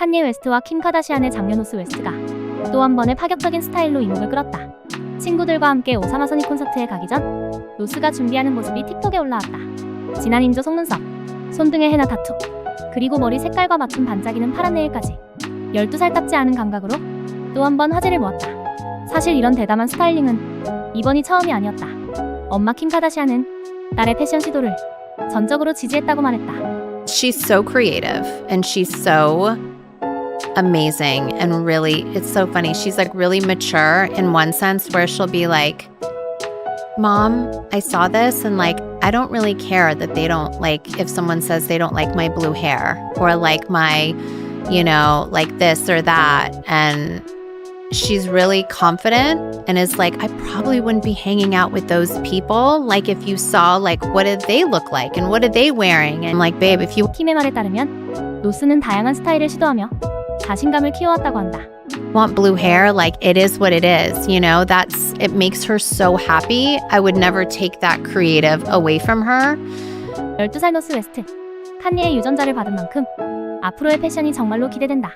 칸예 웨스트와 킴 카다시안의 장녀노스 웨스트가 또 한 번의 파격적인 스타일로 이목을 끌었다. 친구들과 함께 오사마 소니 콘서트에 가기 전 노스가 준비하는 모습이 틱톡에 올라왔다. 진한 인조 속눈썹, 손등에 헤나 타투, 그리고 머리 색깔과 맞춘 반짝이는 파란 네일까지 12살 답지 않은 감각으로 또 한 번 화제를 모았다. 사실 이런 대담한 스타일링은 이번이 처음이 아니었다. 엄마 킴 카다시안은 딸의 패션 시도를 전적으로 지지했다고 말했다. She's so creative and she's so amazing and really it's so funny. She's like really mature in one sense where she'll be like, "Mom, I saw this and like I don't really care that they don't like if someone says they don't like my blue hair or like my, you know, like this or that." And she's really confident and is like, I probably wouldn't be hanging out with those people. Like, if you saw, like, what did they look like and what are they wearing? And like, babe, if you 킴의 말에 따르면 노스는 다양한 스타일을 시도하며 자신감을 키워왔다고 한다. want blue hair, like, it is what it is, you know, that's it makes her so happy. I would never take that creative away from her. 12살 노스 웨스트 칸예의 유전자를 받은 만큼 앞으로의 패션이 정말로 기대된다.